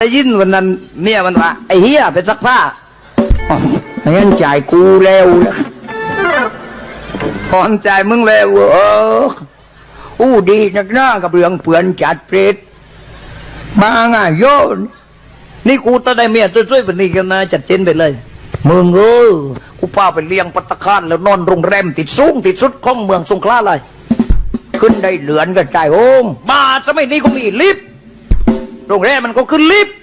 ได้ยินวันนั้นเมียมันว่าไอ้เฮียไปซักผ้าอ๋องั้นจ่ายกูแล้วพรจ่ายมึงแล้วเอออู้ดีนักหน้ากับเรื่องเปื่อนจัดเปรตมาง่ายโยนนี่กูต้องได้เมียช่วยๆแบบนี้กันนะจัดเจนไปเลยมึงเออกูพาไปเลี้ยงปัตคารแล้วนอนโรงแรมติดสูงติดสุดของเมืองสงขลาเลยขึ้นได้เหลือนก็จ่ายโอ้มาสมัยนี้ก็มีลิฟต์ โรงแรมมันก็ขึ้นลิฟต์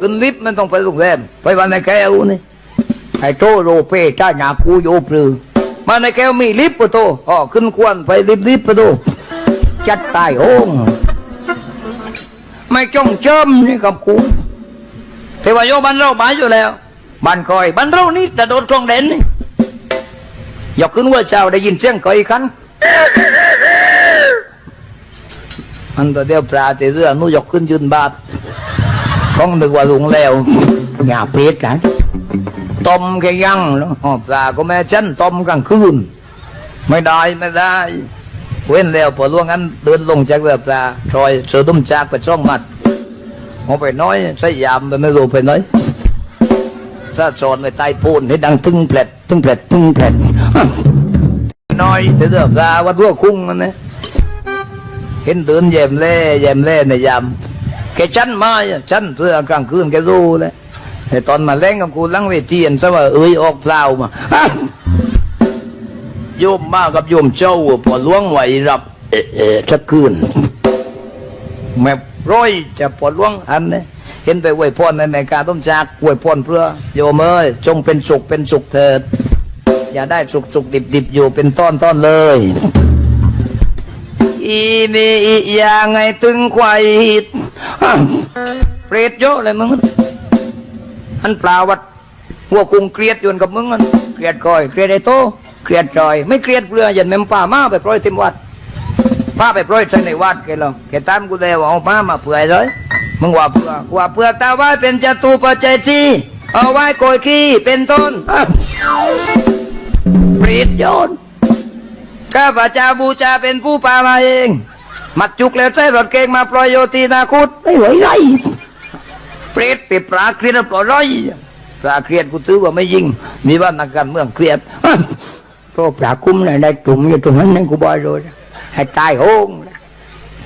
ขึ้นลิฟต์มันต้องไปโรงแรมไปวันในแก้วนี่ไอ้โตโรเป้ถ้าหนากูโยปลือมาในแก้วมีลิฟต์ปะโตอ๋อขึ้นควนไปลิฟต์ลิฟต์ปะโตจัดตายโอ้งไม่จ้องเจิมนี่กับกูแต่ว่าโยบันเราบายอยู่แล้วบันคอยบันเรานี่จะโดนกลองเด่นนี่ยกขึ้นว่าเจ้าได้ยินเสียงคอยคัน มันตัวเดียวปลาแต่เรื่องนู้ยกขึ้นยืนบาทต้องนึกว่าลุงแล้วอย่าเพชรนะต้มแค่ยังเนาะอ๋อปลาก็แม่ฉันต้มกลางคืนไม่ได้ไม่ได้ เว้นแล้วพอล่วงนั้นเดินลงจากเรือปลาทรอยเสือดุมจากไปช่องมัดเอาไปน้อยใส่ยามไปไม่รู้ไปน้อยซาสอนไปใต้ปูนให้ดังตึงแผลดตึงแผลดตึงแผลดน้อยแต่เรือปลาวัดรั่วคุ้งมันนะ เห็นเดินแยมเล่แยมเล่ในยามแกชั้นมาชั้นเพื่อกลางคืนแกรู้เลยแต่ตอนมาเล่นกับกูลังเวทีอันซะว่าเอ้ยออกเปล่ามาโยมมากับโยมเจ้าพอล้วงไหวรับเอเอชักคืนแม่ร้อยจะพอล้วงอันนี้เห็นไปอวยพรในในกาต้มจากอวยพรเพื่อโยมเอ้ยจงเป็นสุขเป็นสุขเถิด อย่าได้สุขสุขดิบดิบอยู่เป็นต้อนต้อนเลย อีมีอีอย่างไงตึงควายหิดอ่เปรตเยอะเลยมึงอันปลาวัดหัวคุงเกลียดยวนกับมึงอันเกลียดก้อยเกลียดไอโตเกลียดจอย ไม่เกลียดเปลือยันแม่มป่ามาไปปล่อยเต็มวัดป้าไปปล่อยใส่ในวัดแกเหรอแกตามกูเลยว่าเอาป้ามาเผื่อเลยมึงว่าเผื่อว่าเผื่อตาไว้เป็นจตุปัจจัยจีเอาไว้โกยขี้เป็นต้นเปรตโยน ข้าพเจ้าบูชาเป็นผู้ปามาเอง มัดจุกแล้วใช้รถเก่งมาปล่อยโยตีนาคุดไม่ไหวไรเปรตไปปลาเครียดปล่อยไรปลาเครียดกูตื้อว่าไม่ยิง มีว่านักการเมืองเครียดโรปลาคุ้มเลยได้จุ่มอยู่ตรงนั้นนั่นกูบอยเลยให้ตายโหง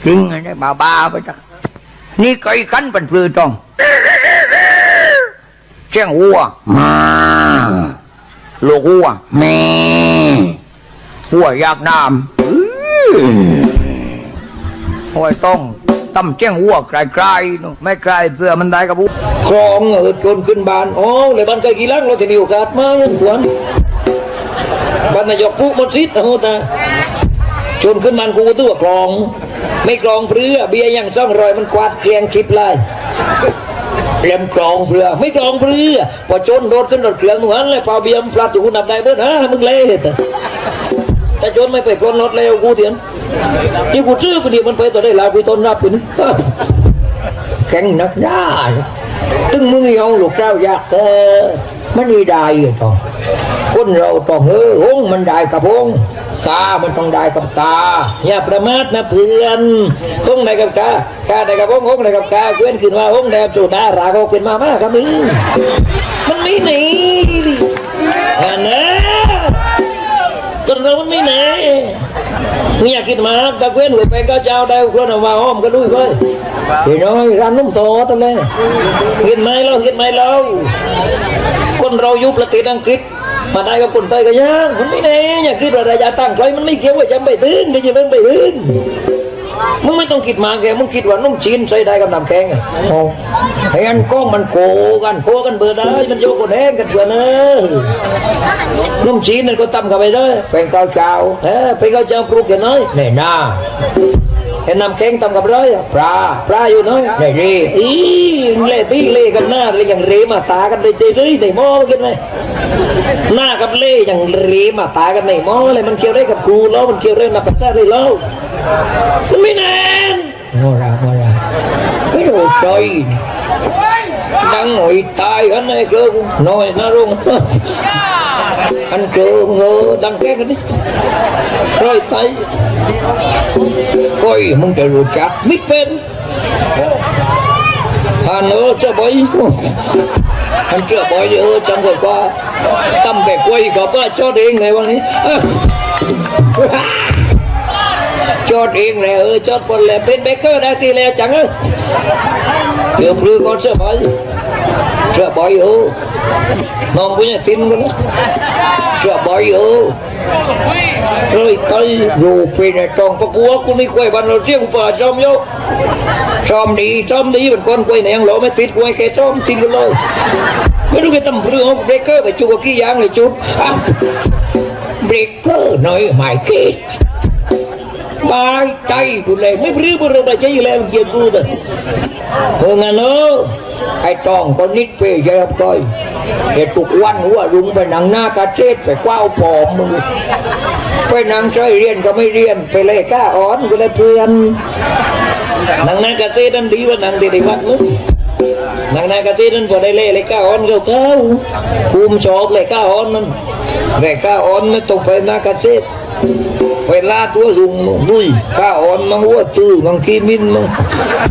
จริงไอ้บ้าบ้าไปจักนี่ไก่ขันเป็นปลือตองเชียงวัวมาลูกวัวแม่ หัวอยากน้ำหัวต้องตั้มแจ้งหัวไกลๆนู่นไม่ไกลเพื่อมันได้กับบุครองเออจนขึ้นบานโอ้เลยบ้านใกล้กี่ลังเราจะมีโอกาสมาเงินขวนบ้านนายกผู้หมดสิทธิ์นะโหตาจนขึ้นบานกูตัวกรอง ไม่กรองเพื่อเบียร์ยังจ้องรอยมันกวาดเกลียงคลิปเลยเตรียมกรองเพื่อไม่กรองเพื่อพอจนโดดขึ้นรถเครื่องหนวนเลยพอเบียร์มันพลัดอยู่กูนับได้เบิ้ลฮะมึงเล่เถอะ แต่โจนไม่ไปปล้นรถเร็วกูเถียนนี่กูซื้อไปดีมันไปตัวได้ลาวกูต้นรับไปนี่แข็งนักหน้าตึงมึงเอาลูกเจ้ายากเออมันนี่ได้อยู่ต้องคนเราต้องเออหงมันได้กับหงกา มันต้องได้กับกาอย่าประมาทนะเพื่อนหงได้กับกากาได้กับหงหงได้กับกาเพื่อนขึ้นมาหงได้กับโจดาราก็ขึ้นมามากครับมึงมันไม่หนีอันนั้น จนเรามันไม่ไหนมึงอยากกินหมาตะเกวียนหัวไปก็เจ้าได้คนเอามาห้อมก็ด้วยเว้ยพี่น้อยร้านนุ่มโตตั้งเลยกินไหมเรากินไหมเราคนเรายุบประเทศอังกฤษมาได้กับคนไทยก็ยังมันไม่แน่อยากคิดว่าระยะตั้งใครมันไม่เกี่ยวว่าจำไปถึงไม่ใช่มันไปถึง มึงไม่ต้องคิดมาแกมึงคิดว่านุ่มจีนใส่ได้กับน้ำแข็งอะโอ้ไอ้อันก้องมันโกกันโกกันเบอร์ได้มันโยกกันแห้งกันเพื่อนเออนุ่มจีนนั่นก็ตำกันไปเลยเป็นข้าวเจ้าเออเป็นข้าวเจ้าปลูกกันน้อยเนี่ยนาเห็นน้ำแข็งตำกับร้อยอะปลาปลาอยู่น้อยเนี่ยรีอีเล่ตีเล่กันหน้าเล่อย่างเรมาตากันในใจเลยในหม้อกินไหมหน้ากับเล่อย่างเรมาตากันในหม้อเลยมันเกี่ยวได้กับครูแล้วมันเกี่ยวได้นับปัตตาเลยแล้ว มันไม่แน่นโมราโมราไม่รู้ใจดังหอยตายกันไอ้เกลือน้อยนะรุ่ง anh chưa ngơ đăng ký cái đi rồi tay coi mong trời rồi chặt mít bên à nữa chưa bấy anh chưa bấy gì ơi trong vừa qua tâm cái quay có bữa cho điên này băng đi chót yên này ơi chót con lẹ bên bé cơ đang tì lẹ chẳng ơi. Chưa prư con sợ bói. Sợ bói ư. Nông punya tin con Sợ bói ư. Rồi tới rù phê này tròn có cua, Cũng đi quay bàn nó riêng vợ chồng vô Chồng đi chồng đi Mình con quay này ăn lỗ mấy tít, quay cái chồng tin con lô Mới đúng cái tầm prư không? Breaker phải chụp cái giang này chụp. À. Breaker nói mày kết. ตบายใจกูเลยไม่รื้อไม่รู้ไปใจอยู่แล้วเกียกูแต่เอองั้นเนอะไอ้ตองคนนิดเปย์ใจรับก้อยเดี๋ยวทุกวันหัวรุงไปนังหน้ากระเจ็ดไปกว้าวผอมมึงไปนังใช้เรียนก็ไม่เรียนไปเลยก้าอ่อนกูเลยเพื่อนนังหน้ากระเต้นั่นดีกว่านังที่ได้วัดมึง นังนากะเต้นั่นพอได้เล่เลยก้าออนเขาเขาภูมิชอบเลยก้าออนมันเลยก้าออนไม่ต้องไปนากะเต้ไปลาตัวลุงดุยก้าออนมังวัวตื้อมังคีมินมัง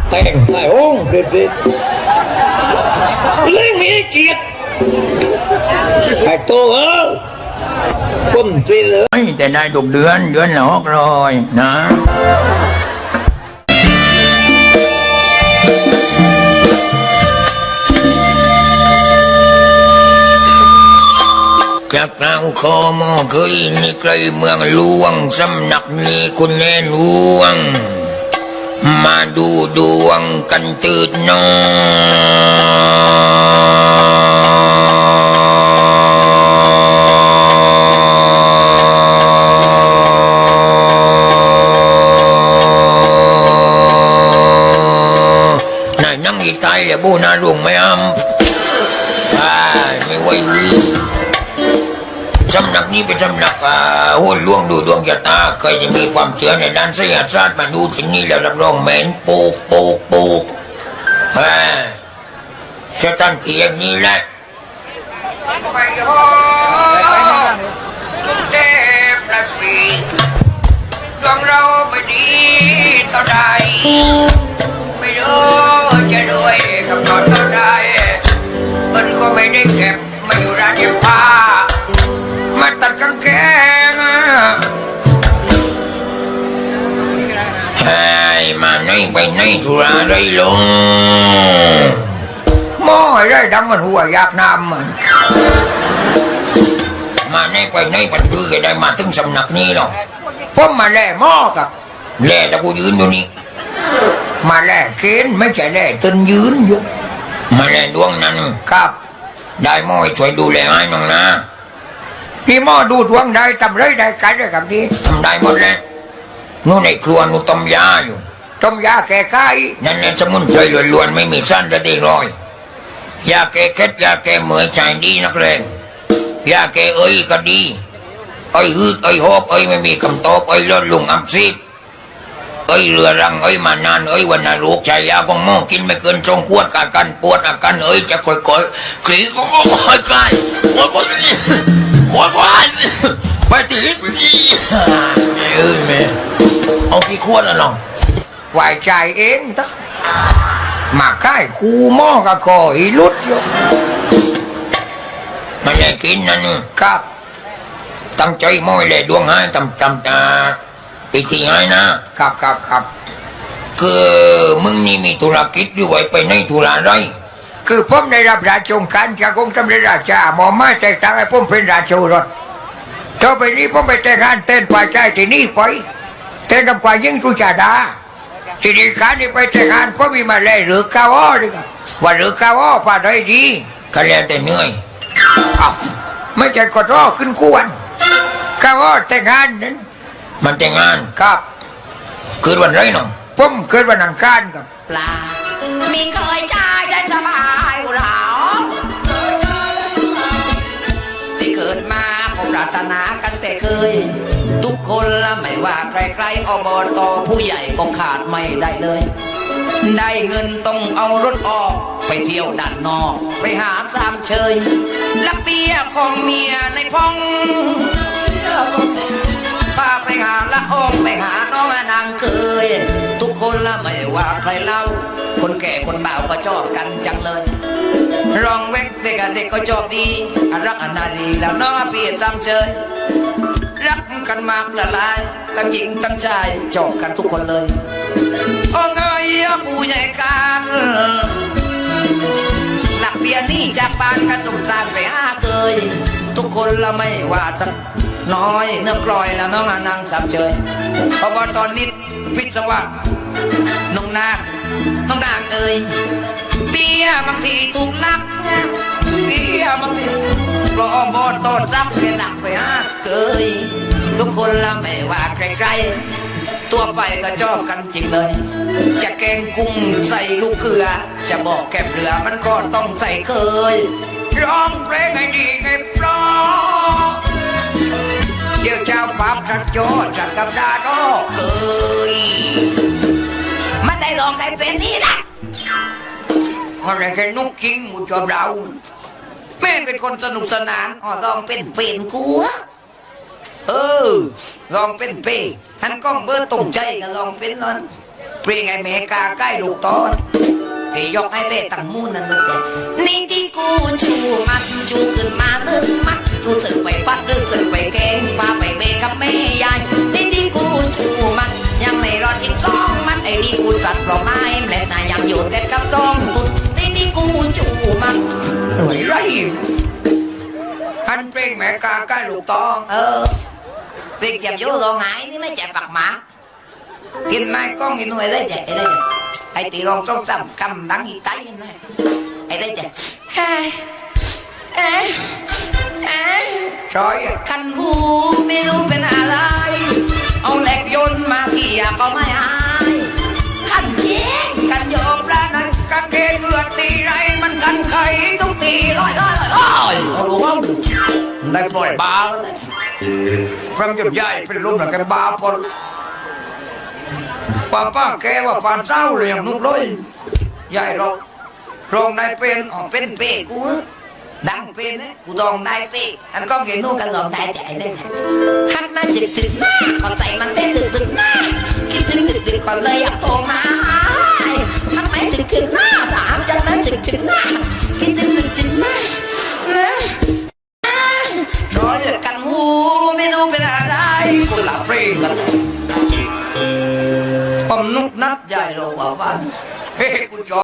แต่งไอ้โองเด็ดเด็ดเล่นมีเกียรติไอ้โตเออคนสิเลยแต่ได้ทุกเดือนเดือนละหกร้อยนะ จากเราขอมอเคยนี่ไกลเมืองหลวงสำนักนี้คุณแน่นวง มาดูดวงกันตืดนอนายนั่งอีตายเลยบูนาหลวงไม่อ้ำ สำนักนี้เป็นสำนักอ่าหุ่นล่วงดูดวงชะตาเคยจะมีความเชื่อในด้านไสยศาสตร์มาดูที่นี่แล้วรับรองเหม็นปูกปูกปูกอ่าจะตั้งเทียงนี้แหละไปโอ้ลูกเทพละปีดวงเราไม่ดีต่อใดไม่รู้จะรวยกับตอนเท่าใดมันก็ไม่ได้เก็บมาอยู่ร้านเย็บผ้ามา กางเกงอะเฮ้ยมาไหนไปไหนธุระได้ลงหม้อไอ้ได้ดำมันหัวอยากน้ำมันมาไหนไปไหนปันพื้อได้มาถึงสำนักนี้หรอกผมมาแล่หม้อกับแล่แล้วกูยืนอยู่นี่มาแล่เกณฑ์ไม่ใช่แล่ตึนยืนอยู่มาแล่ดวงนั้นครับ ได้หมอยช่วยดูแลให้น้องนะ พี่หมอดูดวงได้ทำไรได้กันได้กับนี้ทำได้หมดแล้วนู่นในครัวนู่นต้มยาอยู่ต้มยาแก้ไข้นั่นแหละสมุนไพรล้วนๆไม่มีสั้นและได้ร้อยยาแก้เคล็ดยาแก้เหมือยใจดีนักเลงยาแก้เอ้ยก็ดีเอ้ยอืดเอ้ยหอบเอ้ยไม่มีคำตอบเอ้ยลดลุงอับซีดเอ้ยเรือรังเอ้ยมานานเอ้ยวันนาลูกชายยาของหม้อกินไม่เกินสองขวดอาการปวดอาการเอ้ยจะค่อยๆคลี่ก็ค่อยๆคลาย โอ้ยโอ้ยโอ้ยโอ้ยไปติดเอ้ยแม่เอากี่ขวดละน้องไหวใจเองทักมาใกล้คูหม้อกับคอยลุดอยู่มันได้กินนั่นครับ ตั้งใจมอยเลยดวงให้ตำตำตาพิธีให้นะครับครับครับคือมึงนี่มีธุรกิจด้วยไปในธุระไร คือผมได้รับราชองการจากองค์สมเด็จราชาหมอมาแต่งตั้งให้ผมเป็นราชโอรสต่อไปนี้ผมไปแต่งงานเต้นป่าใจที่นี่ไปแต่งกับกว่ายิ่งตุจาดาทีนี้การนี้ไปแต่งงานผมมีมาเลยหรือก้าวอ้อดีกว่าหรือก้าวอ้อป่าได้ดีก็แล้วแต่เหนื่อยอ้าวไม่ใช่กดรอขึ้นกวนก้าวอ้อแต่งงานนั้นมันแต่งงานครับคือวันไรน้อผมเกิดวันอังคารครับปลา มีเคยชายได้สบายกูเหลาที่เกิดมาผมปรารถนากันแต่เคย ทุกคนละไม่ว่าใครๆอบตผู้ใหญ่ก็ขาดไม่ได้เลย ได้เงินต้องเอารถออก ไปเที่ยวด้านนอก ไปหาสามเชยลักเปียของเมียในพงพาไปหาละอองไปหาน้องนางเคย ทุกคนละไม่ว่าใครเล่า คนแก่คนบ่าวก็ชอบกันจังเลยรองเวกเด็กกับเด็กก็ชอบดี รักอนารีแล้วน้องอพี่จำเจยรักกันมากละลายทั้งหญิงทั้งชายชอบกันทุกคนเลยโอ้เงยผู้ใหญ่กันหลักเบียร์นี่จากบ้านกันสงสารไปห้าเคยทุกคนละไม่ว่าจะน้อยเนื้อกลอยแล้วน้องอนังจำเจยเพราะว่าตอนนี้วิศวะน้องนาง น้องนางเอ่ยเบี้ยบางทีถูกลักเบี้ยบางทีก็บอต้นรับเป็นหลักไปฮะเคยทุกคนละไม่ว่าใครๆตัวไปก็ชอบกันจริงเลย จะแกงกุ้งใส่ลูกเกลือ จะบอกแกบเรือมันก็ต้องใส่เคยร้องเพลงให้ดีไงเพราะเดี๋ยวเจ้าภาพจัดโจจัดกับดาก็เคย ได้ลองใครเป็นนี่นะอะไรกันนุกกิ้งหมูจอบเราแม่เป็นคนสนุกสนานอ๋อลองเป็นเป็นกูเออ ลองเป็นเป้หันกล้องเบอร์ตรงใจก็ลองเป็นนอนเปรียงไงแม่กาใกล้ลูกตอนที่ยกให้เล่ตั้งมูนนั่นนึกเลยนี่ที่กูชูมันชูขึ้นมาลึกมัดรู้สึกไปฟัดรู้สึกไปแกงพาไปเบกับแม่ยายนี่ที่กูชูมัน ยังไม่รอดอีกสองมันไอ้นี่กูจัดเพราะไม้แม่นายยังอยู่แต่กับจองตุดนี่ที่กูชูมันหน่วยไรหันเปร่งแม่กาใกล้ลูกตอง เออเปร่งจับโยลองหายนี่ไม่จับปักหมากินไม้กล้องกินหน่วยได้จ้ะไอ้ได้จ้ะไอ้ตีลองต้องจำกำดังอีไตนะไอ้ได้จ้ะเฮ้ยเอ้ยเอ้ยจอยคันหูไม่รู้เป็นอะไร เอาเหล็กยนต์มาเขี่ยก็ไม่อายขันเจ๊งกันโยมแล้วนั้นกางเกงเลือดตีไรมันกันไขต้องตีร้อยร้อยร้อยเอาลูกว่าได้ปล่อยบาแล้วเลยฟังจนใหญ่เป็นลมแล้วแกบาปนป้าป้าแกว่าปานเจ้าเรียงนุกเลยใหญ่เรารองได้เป็นอ๋อเป็นเป้กู ดังเป็นนะกูลองได้เป้อันก็เห็นนู่นกันลองได้ใจได้ฮักน่าจึกถึงหน้าก่อนใจมันเต้นดึกดึกหน้าคิดถึงดึกดึกก่อนเลยอยากโทรมาฮักไหมจึกถึงหน้าถามจังนะจึกถึงหน้าคิดถึงดึกดึกหน้านะรอเลือดกันหูไม่รู้เป็นอะไรกูหลับเร่งกันผมนุกนัดใหญ่เราว่าวันเฮ้กูจอ